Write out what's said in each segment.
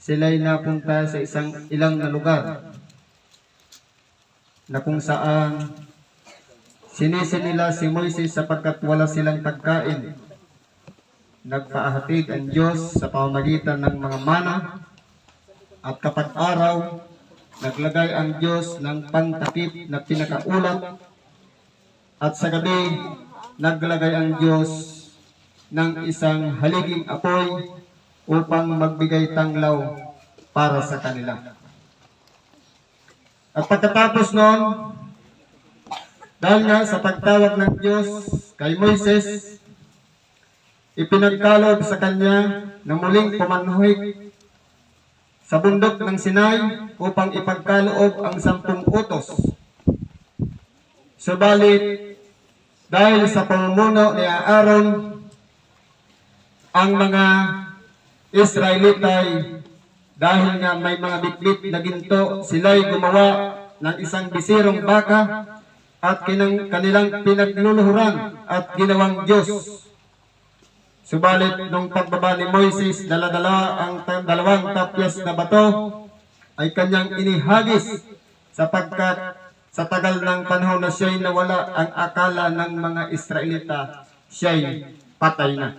sila'y napunta sa isang ilang na lugar na kung saan sinisi nila si Moises sapagkat wala silang pagkain. Nagpaahatid ang Diyos sa pamamagitan ng mga mana at kapag araw, naglagay ang Diyos ng pantakip na pinakaulat at sa gabi, naglagay ang Diyos ng isang haliging apoy upang magbigay tanglaw para sa kanila. At pagkatapos noon, dahil nga sa pagtawag ng Diyos kay Moises, ipinagkaloob sa kanya na muling pumanuhik sa bundok ng Sinai upang ipagkaloob ang sampung utos. Subalit, dahil sa pamumuno ni Aaron, ang mga Israelitay, dahil nga may mga bitbit na ginto, sila'y gumawa ng isang bisirong baka at kinang, kanilang pinagluluhuran at ginawang Diyos. Subalit, nung pagbaba ni Moises, daladala ang dalawang tapyas na bato ay kanyang inihagis sapagkat sa tagal ng panahon na siya'y nawala ang akala ng mga Israelita, siya'y patay na.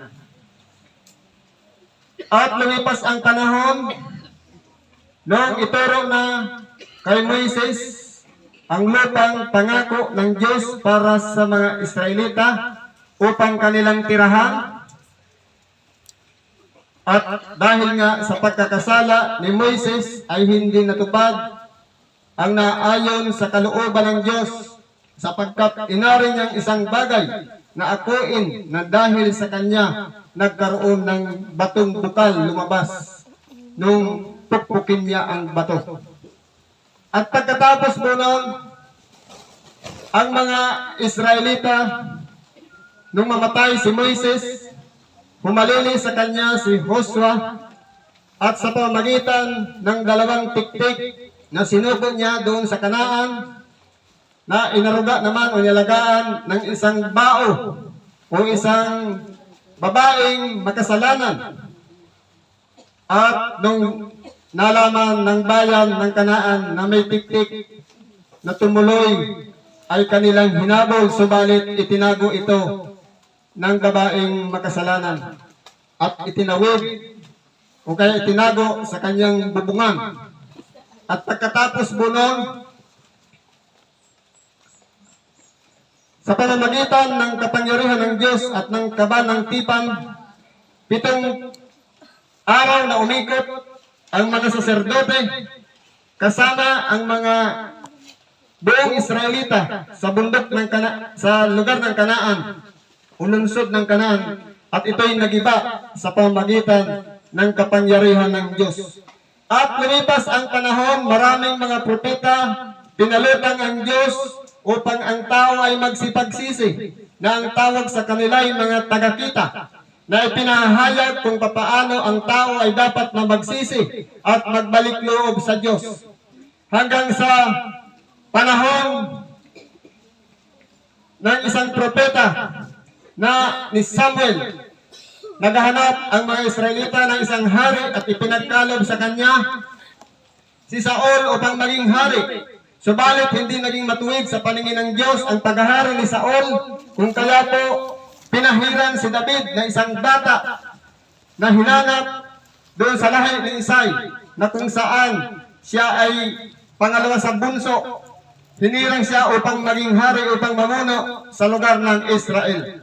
At lumipas ang panahon, nung ituro na kay Moises ang lupang pangako ng Diyos para sa mga Israelita upang kanilang tirahan, at dahil nga sa pagkakasala ni Moises ay hindi natupad ang naayon sa kalooban ng Diyos sapagkat inari niyang isang bagay na akuin na dahil sa kanya nagkaroon ng batong bukal lumabas nung pukpukin niya ang bato. At pagkatapos po noon, ang mga Israelita, nung mamatay si Moises, humalili sa kanya si Joshua at sa pamagitan ng dalawang tiktik na sinubo niya doon sa kanaan na inaruga naman o nilalagaan ng isang bao o isang babaeng makasalanan. At nung nalaman ng bayan ng kanaan na may tiktik na tumuloy ay kanilang hinabol subalit itinago ito ng babaeng makasalanan at itinawid o kaya itinago sa kanyang bubungan. At pagkatapos po nun, sa pamamagitan ng kapangyarihan ng Diyos at ng kaba ng tipan, pitong araw na umikot ang mga saserdote kasama ang mga buong Israelita sa bundok ng Kana sa lugar ng Kanaan o lungsod ng Kanaan at ito'y nagiba sa pamagitan ng kapangyarihan ng Diyos. At lumipas ang panahon, maraming mga propeta, pinalutang ang Diyos upang ang tao ay magsipagsisi na ang tawag sa kanila ay mga tagakita na ipinahayag kung papaano ang tao ay dapat na magsisi at magbalik loob sa Diyos. Hanggang sa panahon ng isang propeta na ni Samuel naghahanap ang mga Israelita ng isang hari at ipinagkalob sa kanya si Saul upang maging hari. Subalit hindi naging matuwid sa paningin ng Diyos ang paghahari ni Saul kung kaya po pinahiran si David na isang bata na hinanap doon sa lahi ni Isay na kung saan siya ay pangalawa sa bunso. Hinirang siya upang maging hari upang mamuno sa lugar ng Israel.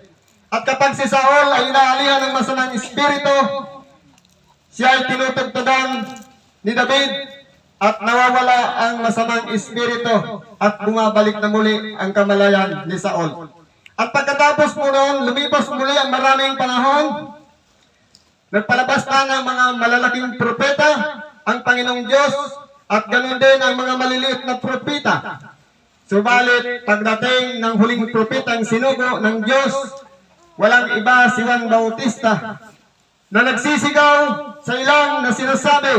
At kapag si Saul ay inaalihan ng masamang espiritu, siya ay tinutugtugan ni David at nawawala ang masamang espiritu at bumabalik na muli ang kamalayan ni Saul. At pagkatapos po noon, lumipas muli ang maraming panahon, nagpalabas na ng mga malalaking propeta ang Panginoong Diyos at ganoon din ang mga maliliit na propeta. Subalit, pagdating ng huling propetang sinugo ng Diyos, walang iba si Juan Bautista na nagsisigaw sa ilang na sinasabi,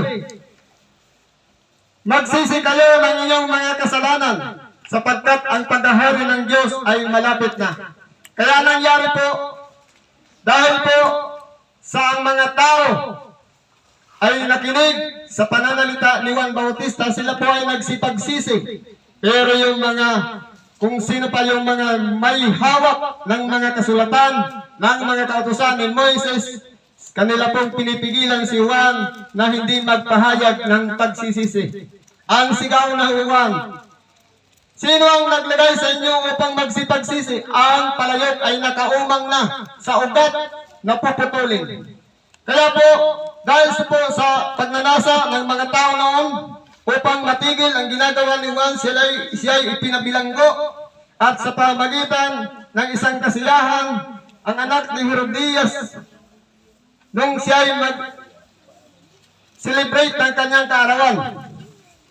Magsisi kayo ng inyong mga kasalanan sapagkat ang paghahari ng Diyos ay malapit na. Kaya nangyari po, dahil po sa mga tao ay nakinig sa pananalita ni Juan Bautista, sila po ay nagsipagsisi. Pero yung mga, kung sino pa yung mga may hawak ng mga kasulatan, ng mga kautusan ni Moises, kanila pong pinipigilan si Juan na hindi magpahayag ng pagsisisi. Ang sigaw na Juan, Sino ang naglagay sa inyo upang magsipagsisi? Ang palayok ay nakaumang na sa ugat na puputulin. Kaya po, dahil sa po sa pagnanasa ng mga tao noon, upang matigil ang ginagawa ni Juan, sila ay, siya ay ipinabilanggo at sa pamagitan ng isang kasiyahan, ang anak ni Herodias, nung siya ay mag celebrate ng kanyang kaarawan,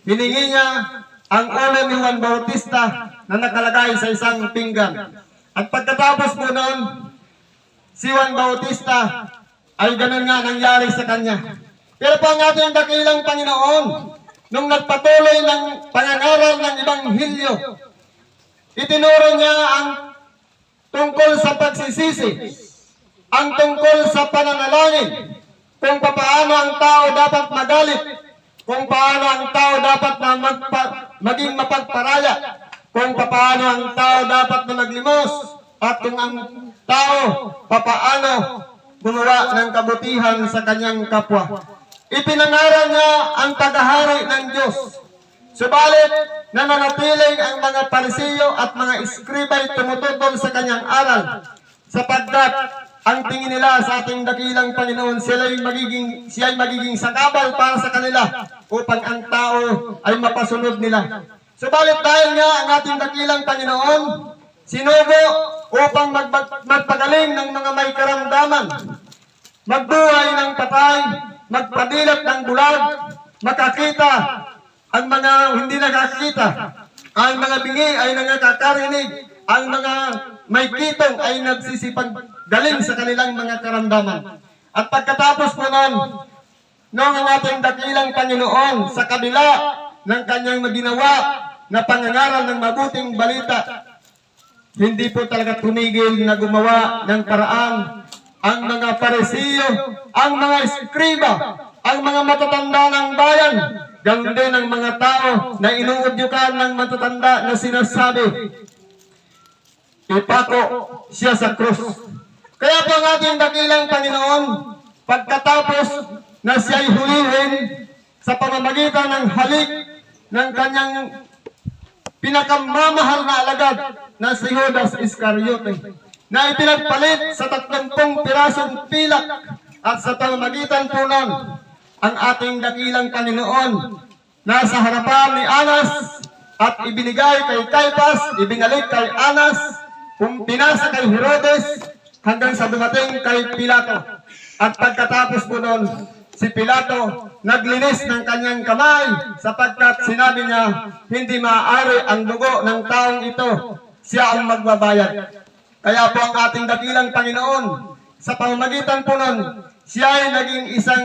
hiningi niya ang ulo ni Juan Bautista na nakalagay sa isang pinggan. At pagkatapos po noon, si Juan Bautista ay ganun nga nangyari sa kanya. Pero po ang ating dakilang Panginoon, nung nagpatuloy ng pangangaral ng Ibanghilyo, itinuro niya ang tungkol sa pagsisisi, ang tungkol sa pananalangin, kung paano ang tao dapat magalit, kung paano ang tao dapat na magpa- maging mapagparaya, kung paano ang tao dapat na maglimos, at kung ang tao papaano gumawa ng kabutihan sa kanyang kapwa. Ipinangaral niya ang tagahari ng Diyos. Subalit, nananatiling ang mga parisiyo at mga iskribay tumututol sa kanyang aral sapagkat ang tingin nila sa ating dakilang Panginoon, sila ay magiging, siya ay magiging sakabal para sa kanila upang ang tao ay mapasunod nila. Subalit dahil nga ang ating dakilang Panginoon, sinugo upang magpag- magpagaling ng mga may karamdaman, magbuhay ng patay, magpadilat ng bulag, makakita ang mga hindi nakakita, ang mga bingi ay nakakarinig, ang mga may kitong ay nagsisipag galing sa kanilang mga karamdaman. At pagkatapos po nun, nung ang ating dakilang Panginoon sa kabila ng kanyang maginawa na pangangaral ng mabuting balita, hindi po talaga tumigil na gumawa ng paraan ang mga paresiyo, ang mga eskriba, ang mga matatanda ng bayan, ganun din ang mga tao na inuudyukan ng matatanda na sinasabi, ipako siya sa krus. Kaya po ang ating dakilang Panginoon, pagkatapos na siya ay hulihin sa pamamagitan ng halik ng kanyang pinakamamahal na alagad na si Judas Iscariote na ipinagpalit sa tatlumpong pirasong pilak at sa pamamagitan po nun ang ating dakilang Panginoon nasa harapan ni Anas at ibinigay kay Caipas, ibinalik kay Anas, kung pinasa kay Herodes hanggang sa dumating kay Pilato. At pagkatapos po nun, si Pilato naglinis ng kanyang kamay sapagkat sinabi niya, hindi maaari ang dugo ng taong ito, siya ang magbabayad. Kaya po ang ating dakilang Panginoon, sa pamamagitan po nun, siya ay naging isang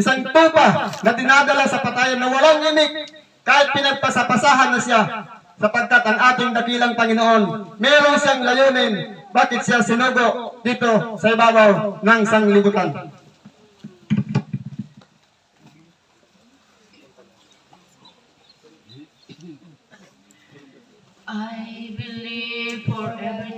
isang tupa na dinadala sa patayan na walang imik kahit pinagpasapasahan na siya sapagkat ang ating dakilang Panginoon meron siyang layunin bakit siya sinugo dito sa ibabaw ng sanglibutan. I believe for every